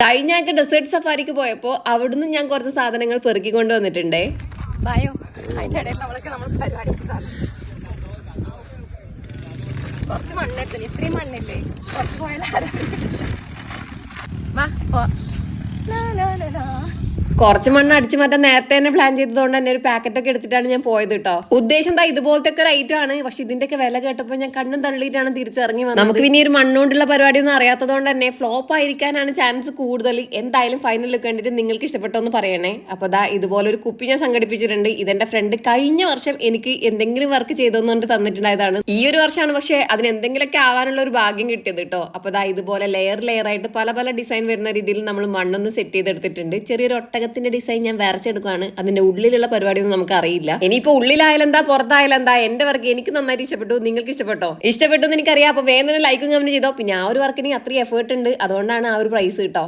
കഴിഞ്ഞ ആഴ്ച ഡെസേർട്ട് സഫാരിക്ക് പോയപ്പോൾ അവിടുന്ന് ഞാൻ കുറച്ച് സാധനങ്ങൾ പെറുക്കി കൊണ്ടുവന്നിട്ടുണ്ടേ ഭയോ കുറച്ച് ഇത്രയും മണ്ണില്ലേ? കുറച്ച് പോയാലും പോ. കുറച്ച് മണ്ണ് അടിച്ചു മാറ്റാൻ നേരത്തെ തന്നെ പ്ലാൻ ചെയ്തതുകൊണ്ട് തന്നെ ഒരു പാക്കറ്റ് ഒക്കെ എടുത്തിട്ടാണ് ഞാൻ പോയത് കേട്ടോ ഉദ്ദേശം എന്താ ഇതുപോലത്തെ ഒക്കെ റൈറ്റ് ആണ്. പക്ഷെ ഇതിന്റെ ഒക്കെ വില കേട്ടപ്പോൾ ഞാൻ കണ്ണും തള്ളിയിട്ടാണ് തിരിച്ചിറങ്ങി വന്നത്. നമുക്ക് പിന്നെ ഒരു മണ്ണുകൊണ്ടുള്ള പരിപാടി ഒന്നും അറിയാത്തതുകൊണ്ട് തന്നെ ഫ്ലോപ്പ് ആയിരിക്കാനാണ് ചാൻസ് കൂടുതൽ. എന്തായാലും ഫൈനൽ കണ്ടിട്ട് നിങ്ങൾക്ക് ഇഷ്ടപ്പെട്ടോന്ന് പറയണേ. അപ്പൊ ദാ ഇതുപോലെ ഒരു കുപ്പി ഞാൻ സംഘടിപ്പിച്ചിട്ടുണ്ട്. ഇതെന്റെ ഫ്രണ്ട് കഴിഞ്ഞ വർഷം എനിക്ക് എന്തെങ്കിലും വർക്ക് ചെയ്തോന്നുകൊണ്ട് തന്നിട്ടുണ്ടായതാണ്. ഈ ഒരു വർഷമാണ് പക്ഷെ അതിന് എന്തെങ്കിലുമൊക്കെ ആവാനുള്ള ഒരു ഭാഗ്യം കിട്ടിയത് കേട്ടോ അപ്പൊ ദാ ഇതുപോലെ ലെയർ ലെയർ ആയിട്ട് പല പല ഡിസൈൻ വരുന്ന രീതിയിൽ നമ്മൾ മണ്ണൊന്ന് സെറ്റ് ചെയ്തെടുത്തിട്ടുണ്ട്. ചെറിയൊരു ഒട്ടകത്തിന്റെ ഡിസൈൻ ഞാൻ വരച്ചെടുക്കുകയാണ് അതിന്റെ ഉള്ളിലുള്ള പരിപാടിയൊന്നും നമുക്ക് അറിയില്ല ഇനിയിപ്പോ ഉള്ളിലായാലും എന്താ പുറത്തായാലും എന്താ എന്റെ വർക്ക് എനിക്ക് നന്നായിട്ട് ഇഷ്ടപ്പെട്ടു നിങ്ങൾക്ക് ഇഷ്ടപ്പെട്ടോ? ഇഷ്ടപ്പെട്ടു എന്ന് എനിക്കറിയാം. അപ്പൊ വേഗം ലൈക്കും കമന്റ് ചെയ്തോ. പിന്നെ ആ ഒരു വർക്കിന് അത്രയും എഫേർട്ട് ഉണ്ട്. അതുകൊണ്ടാണ് ആ ഒരു പ്രൈസ് കിട്ടോ.